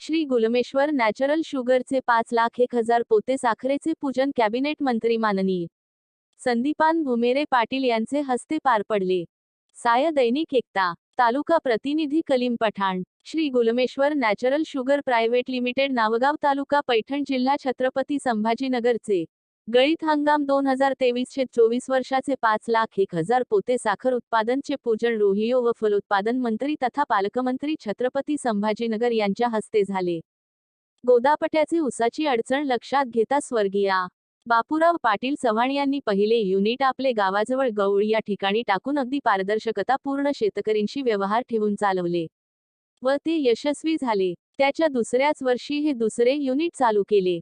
Shri Gulmeshwar natural शुगरचे पाच लाख एक हजार पोते साखरेचे पूजन कॅबिनेट मंत्री माननीय. संदीपान भुमेरे पाटील यांचे हस्ते पार पडले. साय दैनिक एकता तालुका प्रतिनिधी Kalim Pathan Shri Gulmeshwar natural sugar private limited Navgaon taluka Paithan जिल्हा छत्रपती संभाजीनगरचे. गळीत हंगाम दोन हजार तेवीसशे चोवीस वर्षाचे पाच लाख एक हजार पोते साखर उत्पादनचे पूजन रोहियो व फलोत्पादन मंत्री तथा पालकमंत्री छत्रपती संभाजीनगर यांच्या हस्ते झाले. गोदापट्याचे उसाची अडचण लक्षात घेता स्वर्गीय बापूराव पाटील चव्हाण यांनी पहिले युनिट आपले गावाजवळ गवळी या ठिकाणी टाकून अगदी पारदर्शकता पूर्ण शेतकरींशी व्यवहार ठेवून चालवले. व ते यशस्वी झाले. त्याच्या दुसऱ्याच वर्षी हे दुसरे युनिट चालू केले.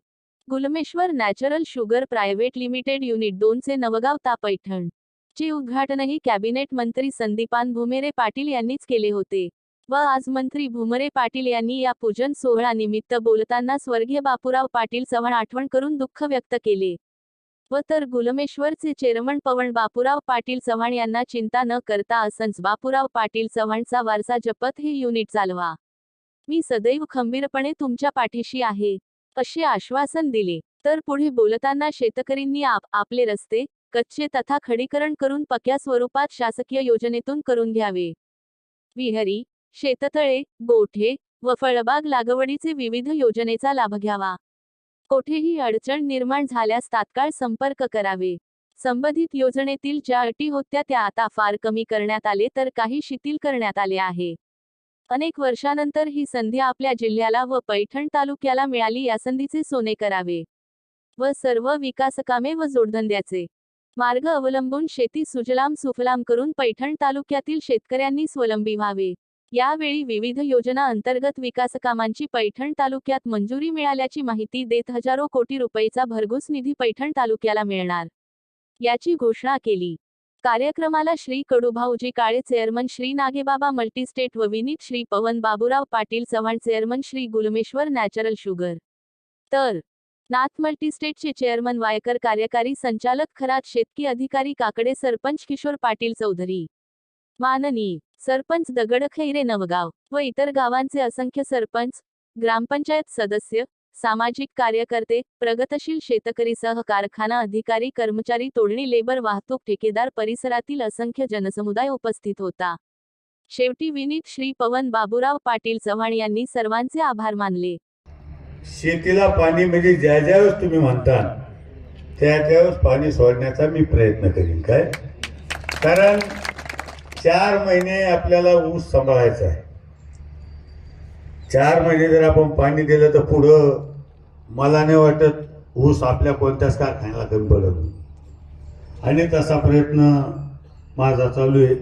Gulmeshwar natural sugar private limited unit दोनचे नवगाव तापैठण. चे उद्घाटनही कॅबिनेट मंत्री संदीपान भुमेरे पाटील यांनीच केले होते. व आज मंत्री भुमरे पाटील यांनी या पूजन सोहळा निमित्त बोलताना स्वर्गीय बापूराव पाटील चव्हाण आठवण करून दुःख व्यक्त केले. व तर गुलमेश्वरचे चेअरमन पवन बापूराव पाटील चव्हाण यांना चिंता न करता असंच बापूराव पाटील चव्हाणचा वारसा जपत हे युनिट चालवा. मी सदैव खंबीरपणे तुमच्या पाठीशी आहे. असे आश्वासन दिले. तर पुढे बोलताना शेतकरींनी आप आपले रस्ते कच्चे तथा खडीकरण करून पक्या स्वरूपात शासकीय योजनेतून करून घ्यावे. विहरी शेततळे गोठे व फळबाग लागवडीचे विविध योजनेचा लाभ घ्यावा. कोठेही अडचण निर्माण झाल्यास तात्काळ संपर्क करावे. संबंधित योजनेतील ज्या अटी होत्या त्या आता फार कमी करण्यात आले तर काही शिथिल करण्यात आले आहे. अनेक वर्षानंतर ही संधी आपल्या जिल्ह्याला व पैठण तालुक्याला मिळाली या संधीचे सोने करावे व सर्व विकासकामे व जोडधंद्याचे. मार्ग अवलंबून शेती सुजलाम सुफलाम करून पैठण तालुक्यातील शेतकऱ्यांनी स्वलंबी व्हावे. यावेळी विविध योजना अंतर्गत विकासकामांची पैठण तालुक्यात मंजुरी मिळाल्याची माहिती देत हजारो कोटी रुपयेचा भरघोस निधी पैठण तालुक्याला मिळणार. याची घोषणा केली. कार्यक्रमाला श्री कडूभाऊजी काळे चेअरमन श्री नागेबाबा मल्टीस्टेट व Vineet Shri Pawan Baburao Patil Chavan chairman Shri Gulmeshwar natural sugar. तर नाथ मल्टीस्टेटचे चेअरमन वायकर कार्यकारी संचालक खरात शेतकी अधिकारी काकडे सरपंच किशोर पाटील चौधरी. माननी सरपंच दगड खैरे नवगाव व इतर गावांचे असंख्य सरपंच ग्रामपंचायत सदस्य सामाजिक कार्यकर्ते प्रगतशील शेतकरी सह कारखाना अधिकारी कर्मचारी तोडणी लेबर वाहतूक ठेकेदार परिसरातील असंख्य जनसमुदाय उपस्थित होता. शेवटी विनीत श्री पवन बाबूराव पाटील चव्हाण यांनी सर्वांचे आभार मानले. शेतीला पाणी म्हणजे ज्या ज्यावेळेस तुम्ही म्हणता त्या त्यावेळेस पाणी सोडण्याचा मी प्रयत्न करीन. काय? कारण चार महिने आपल्याला ऊस सांभाळायचा आहे. चार महिने जर आपण पाणी दिलं तर पुढं मला नाही वाटत ऊस आपल्या कोणत्याच कारखान्याला कमी पडत नाही. आणि तसा प्रयत्न माझा चालू आहे